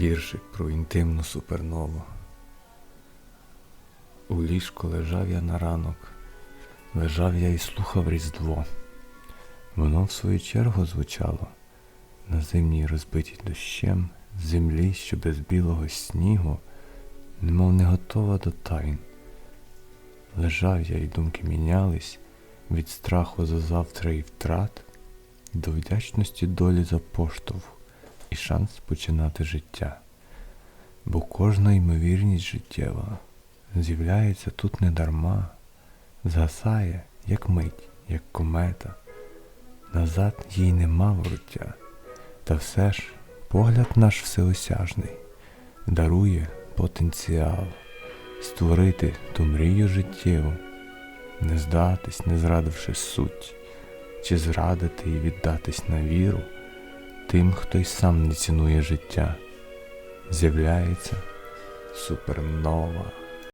Віршик про інтимну супернову. У ліжку лежав я на ранок, лежав я і слухав Різдво. Воно в свою чергу звучало на зимній розбитій дощем землі, що без білого снігу, немов не готова до тайн. Лежав я, і думки мінялись від страху за завтра і втрат, до вдячності долі за поштовх і шанс починати життя. Бо кожна ймовірність життєва з'являється тут недарма, згасає, як мить, як комета, назад їй нема вороття, та все ж погляд наш всеосяжний дарує потенціал створити ту мрію життєву, не здатись, не зрадивши суть, чи зрадити і віддатись на віру тим, хто й сам не цінує життя. З'являється супернова.